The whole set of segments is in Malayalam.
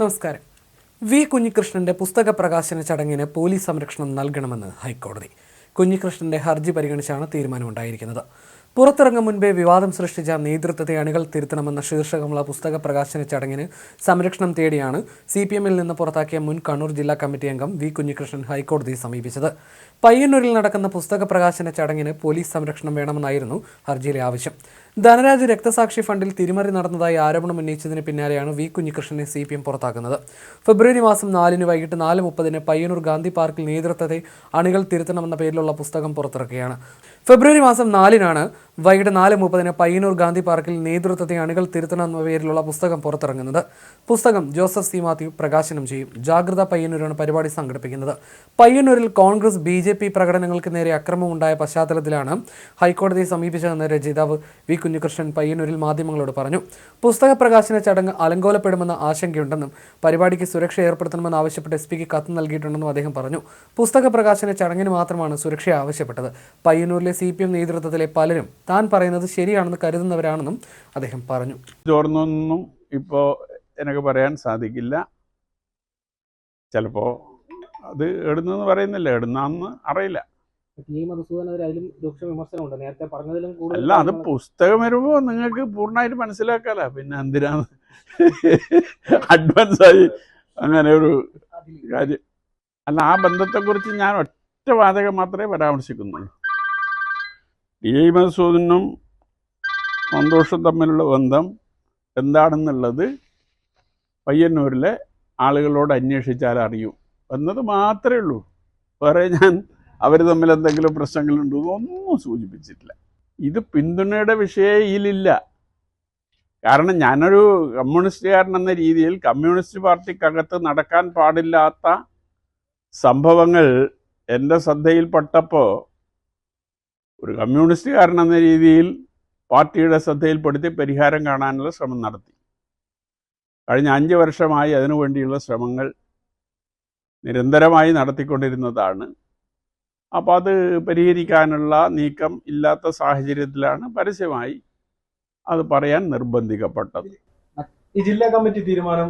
നമസ്കാരം. വി. കുഞ്ഞികൃഷ്ണന്റെ പുസ്തക പ്രകാശന ചടങ്ങിന് പോലീസ് സംരക്ഷണം നൽകണമെന്ന് ഹൈക്കോടതി. കുഞ്ഞികൃഷ്ണന്റെ ഹർജി പരിഗണിച്ചാണ് തീരുമാനമുണ്ടായിരിക്കുന്നത്. പുറത്തിറങ്ങും മുൻപേ വിവാദം സൃഷ്ടിച്ച നേതൃത്വത്തെ അണികൾ തിരുത്തണമെന്ന ശീർഷകമുള്ള പുസ്തക പ്രകാശന ചടങ്ങിന് സംരക്ഷണം തേടിയാണ് സി പി എമ്മിൽ നിന്ന് പുറത്താക്കിയ മുൻ കണ്ണൂർ ജില്ലാ കമ്മിറ്റി അംഗം വി കുഞ്ഞികൃഷ്ണൻ ഹൈക്കോടതിയെ സമീപിച്ചത്. പയ്യന്നൂരിൽ നടക്കുന്ന പുസ്തക പ്രകാശന ചടങ്ങിന് പോലീസ് സംരക്ഷണം വേണമെന്നായിരുന്നു ഹർജിയിലെ ആവശ്യം. ധനരാജ് രക്തസാക്ഷി ഫണ്ടിൽ തിരിമറി നടന്നതായി ആരോപണം ഉന്നയിച്ചതിന് പിന്നാലെയാണ് വി കുഞ്ഞികൃഷ്ണനെ സി പി എം പുറത്താക്കുന്നത്. ഫെബ്രുവരി മാസം നാലിന് വൈകിട്ട് നാല് മുപ്പതിന് പയ്യന്നൂർ ഗാന്ധി പാർക്കിൽ നേതൃത്വത്തെ അണികൾ തിരുത്തണമെന്ന പേരിലുള്ള പുസ്തകം പുറത്തിറക്കുകയാണ്. ഫെബ്രുവരി മാസം നാലിനാണ് വൈകിട്ട് നാല് മുപ്പതിന് പയ്യന്നൂർ ഗാന്ധി പാർക്കിൽ നേതൃത്വത്തെ അണികൾ തിരുത്തണം എന്ന പേരിലുള്ള പുസ്തകം പുറത്തിറങ്ങുന്നത്. പുസ്തകം ജോസഫ് സി. മാത്യു പ്രകാശനം ചെയ്യും. ജാഗ്രത പയ്യന്നൂരാണ് പരിപാടി സംഘടിപ്പിക്കുന്നത്. പയ്യന്നൂരിൽ കോൺഗ്രസ് ബി ജെ പി പ്രകടനങ്ങൾക്ക് നേരെ അക്രമമുണ്ടായ പശ്ചാത്തലത്തിലാണ് ഹൈക്കോടതിയെ സമീപിച്ചതെന്ന് രചയിതാവ് വി. കുഞ്ഞികൃഷ്ണൻ പയ്യന്നൂരിൽ മാധ്യമങ്ങളോട് പറഞ്ഞു. പുസ്തക പ്രകാശന ചടങ്ങ് അലങ്കോലപ്പെടുമെന്ന ആശങ്കയുണ്ടെന്നും പരിപാടിക്ക് സുരക്ഷ ഏർപ്പെടുത്തണമെന്ന് ആവശ്യപ്പെട്ട് എസ് പിക്ക് കത്ത് നൽകിയിട്ടുണ്ടെന്നും അദ്ദേഹം പറഞ്ഞു. പുസ്തക പ്രകാശന ചടങ്ങിന് മാത്രമാണ് സുരക്ഷ ആവശ്യപ്പെട്ടത്. പയ്യന്നൂരിലെ സി നേതൃത്വത്തിലെ പലരും താൻ പറയുന്നത് ശരിയാണെന്ന് കരുതുന്നവരാണെന്നും അദ്ദേഹം പറഞ്ഞു. ചോർന്നൊന്നും ഇപ്പോൾ എനിക്ക് പറയാൻ സാധിക്കില്ല. ചിലപ്പോൾ അത് എടുന്നെന്ന് പറയുന്നില്ല. എടുന്നാന്ന് അറിയില്ല. അല്ല അത് പുസ്തകം വരുമ്പോൾ നിങ്ങൾക്ക് പൂർണമായിട്ട് മനസ്സിലാക്കാല. പിന്നെ എന്തിനാന്ന് അഡ്വാൻസ് ആയി അങ്ങനെ ഒരു കാര്യം. അല്ല ആ ബന്ധത്തെക്കുറിച്ച് ഞാൻ ഒറ്റ വാചകം മാത്രമേ പരാമർശിക്കുന്നുള്ളൂ. ടി ഐ മധുസൂദനും സന്തോഷം തമ്മിലുള്ള ബന്ധം എന്താണെന്നുള്ളത് പയ്യന്നൂരിലെ ആളുകളോട് അന്വേഷിച്ചാൽ അറിയൂ. എന്നത് മാത്രമേ ഉള്ളൂ. വേറെ ഞാൻ അവർ തമ്മിൽ എന്തെങ്കിലും പ്രശ്നങ്ങളുണ്ടോ ഒന്നും സൂചിപ്പിച്ചിട്ടില്ല. ഇത് പിന്തുണയുടെ വിഷയയിലില്ല. കാരണം ഞാനൊരു കമ്മ്യൂണിസ്റ്റുകാരൻ എന്ന രീതിയിൽ കമ്മ്യൂണിസ്റ്റ് പാർട്ടിക്കകത്ത് നടക്കാൻ പാടില്ലാത്ത സംഭവങ്ങൾ എന്റെ ശ്രദ്ധയിൽപ്പെട്ടപ്പോൾ ഒരു കമ്മ്യൂണിസ്റ്റുകാരൻ എന്ന രീതിയിൽ പാർട്ടിയുടെ ശ്രദ്ധയിൽപ്പെടുത്തി പരിഹാരം കാണാനുള്ള ശ്രമം നടത്തി. കഴിഞ്ഞ അഞ്ച് വർഷമായി അതിനു വേണ്ടിയുള്ള ശ്രമങ്ങൾ നിരന്തരമായി നടത്തിക്കൊണ്ടിരുന്നതാണ്. അപ്പോൾ അത് പരിഹരിക്കാനുള്ള നീക്കം ഇല്ലാത്ത സാഹചര്യത്തിലാണ് പരസ്യമായി അത് പറയാൻ നിർബന്ധിക്കപ്പെട്ടത്. ഈ ജില്ലാ കമ്മിറ്റി തീരുമാനം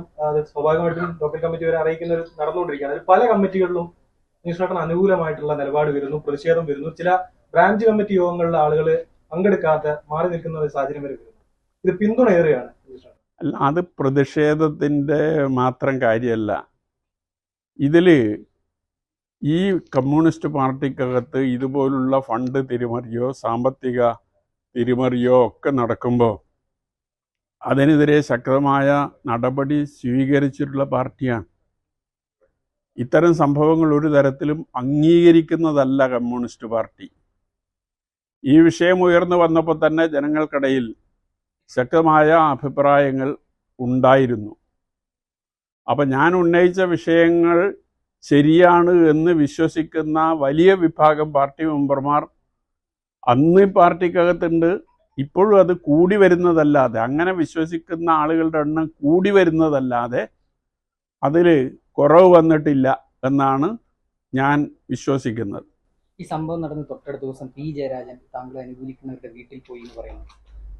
സ്വാഭാവികമായിട്ടും ലോക്കൽ കമ്മിറ്റി വരെ അറിയിക്കുന്ന നടന്നുകൊണ്ടിരിക്കുകയാണ്. പല കമ്മിറ്റികളിലും നിഷ്ണാട്ടന് അനുകൂലമായിട്ടുള്ള നിലപാട് വരുന്നു പ്രതിഷേധം വരുന്നു. ചില ബ്രാഞ്ച് കമ്മിറ്റി യോഗങ്ങളിലെ ആളുകൾ പങ്കെടുക്കാത്ത മാറി നിൽക്കുന്ന ഒരു സാഹചര്യം വരെ വരുന്നു. ഇത് പിന്തുണ ഏറുകയാണ് നിഷ്ണാട്ടൻ. അല്ല അത് പ്രതിഷേധത്തിന്റെ മാത്രം കാര്യമല്ല. ഇതിൽ ഈ കമ്മ്യൂണിസ്റ്റ് പാർട്ടിക്കകത്ത് ഇതുപോലുള്ള ഫണ്ട് തിരിമറിയോ സാമ്പത്തിക തിരിമറിയോ ഒക്കെ നടക്കുമ്പോൾ അതിനെതിരെ ശക്തമായ നടപടി സ്വീകരിച്ചിട്ടുള്ള പാർട്ടിയാണ്. ഇത്തരം സംഭവങ്ങൾ ഒരു തരത്തിലും അംഗീകരിക്കുന്നതല്ല കമ്മ്യൂണിസ്റ്റ് പാർട്ടി. ഈ വിഷയം ഉയർന്നു വന്നപ്പോൾ തന്നെ ജനങ്ങൾക്കിടയിൽ ശക്തമായ അഭിപ്രായങ്ങൾ ഉണ്ടായിരുന്നു. അപ്പം ഞാൻ ഉന്നയിച്ച വിഷയങ്ങൾ ശരിയാണ് എന്ന് വിശ്വസിക്കുന്ന വലിയ വിഭാഗം പാർട്ടി മെമ്പർമാർ അന്ന് പാർട്ടിക്കകത്തുണ്ട് ഇപ്പോഴും അത് കൂടി വരുന്നതല്ലാതെ അങ്ങനെ വിശ്വസിക്കുന്ന ആളുകളുടെ എണ്ണം കൂടി വരുന്നതല്ലാതെ അതിൽ കുറവ് വന്നിട്ടില്ല എന്നാണ് ഞാൻ വിശ്വസിക്കുന്നത്. ഈ സംഭവം നടന്ന തൊട്ടടുത്ത ദിവസം പി ജയരാജൻ താങ്കൾ അനുകൂലിക്കുന്നവരുടെ വീട്ടിൽ പോയി എന്ന് പറയുന്നു.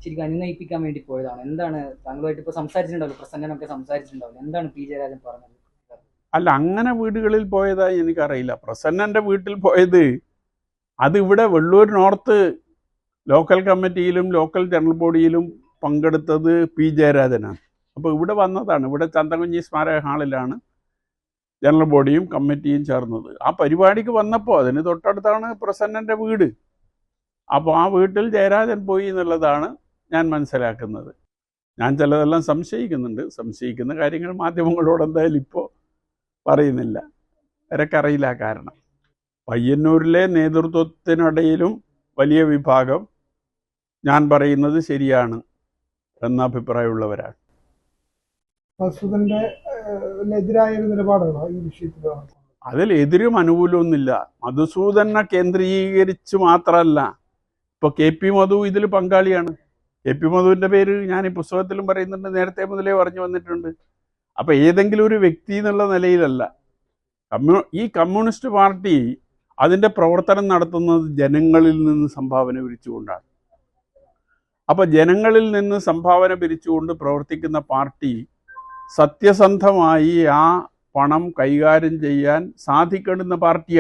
ശരിക്കും അനുനയിപ്പിക്കാൻ വേണ്ടി പോയതാണ്. എന്താണ് താങ്കളുമായിട്ട് ഇപ്പോൾ സംസാരിച്ചിട്ടുണ്ടാവില്ല? പ്രസംഗനൊക്കെ സംസാരിച്ചിട്ടുണ്ടാവില്ല. എന്താണ് പി ജയരാജൻ പറഞ്ഞത്? അല്ല അങ്ങനെ വീടുകളിൽ പോയതായി എനിക്കറിയില്ല. പ്രസന്നന്റെ വീട്ടിൽ പോയത് അതിവിടെ വെള്ളൂർ നോർത്ത് ലോക്കൽ കമ്മിറ്റിയിലും ലോക്കൽ ജനറൽ ബോഡിയിലും പങ്കെടുത്തത് പി ജയരാജനാണ്. അപ്പോൾ ഇവിടെ വന്നതാണ്. ഇവിടെ ചന്തകുഞ്ഞി സ്മാരക ഹാളിലാണ് ജനറൽ ബോഡിയും കമ്മിറ്റിയും ചേർന്നത്. ആ പരിപാടിക്ക് വന്നപ്പോൾ അതിന് തൊട്ടടുത്താണ് പ്രസന്നന്റെ വീട്. അപ്പോൾ ആ വീട്ടിൽ ജയരാജൻ പോയി എന്നുള്ളതാണ് ഞാൻ മനസ്സിലാക്കുന്നത്. ഞാൻ ചിലതെല്ലാം സംശയിക്കുന്നുണ്ട്. സംശയിക്കുന്ന കാര്യങ്ങൾ മാധ്യമങ്ങളോട് എന്തായാലും ഇപ്പോൾ പറയുന്നില്ല. അവരൊക്കറിയില്ല കാരണം. പയ്യന്നൂരിലെ നേതൃത്വത്തിനിടയിലും വലിയ വിഭാഗം ഞാൻ പറയുന്നത് ശരിയാണ് എന്ന അഭിപ്രായമുള്ളവരാണ്. മസൂദന്റെ എതിരായ ഒരു നിലപാടാണോ ഈ വിഷയത്തിൽ അതിൽ എതിരും അനുകൂലമൊന്നുമില്ല മധുസൂദനെ കേന്ദ്രീകരിച്ച് മാത്രമല്ല ഇപ്പോൾ കെ പി മധു ഇതിൽ പങ്കാളിയാണ്. കെ പി മധുവിന്റെ പേര് ഞാൻ ഈ പുസ്തകത്തിലും പറയുന്നുണ്ട് നേരത്തെ മുതലേ പറഞ്ഞു വന്നിട്ടുണ്ട്. അപ്പോൾ ഏതെങ്കിലും ഒരു വ്യക്തി എന്നുള്ള നിലയിലല്ല. കമ്മ്യൂ ഈ കമ്മ്യൂണിസ്റ്റ് പാർട്ടി അതിന്റെ പ്രവർത്തനം നടത്തുന്നത് ജനങ്ങളിൽ നിന്ന് സംഭാവന പിരിച്ചുകൊണ്ടാണ്. അപ്പോൾ ജനങ്ങളിൽ നിന്ന് സംഭാവന പിരിച്ചുകൊണ്ട് പ്രവർത്തിക്കുന്ന പാർട്ടി സത്യസന്ധമായി ആ പണം കൈകാര്യം ചെയ്യാൻ സാധിക്കണമെന്ന പാർട്ടിയാണ്.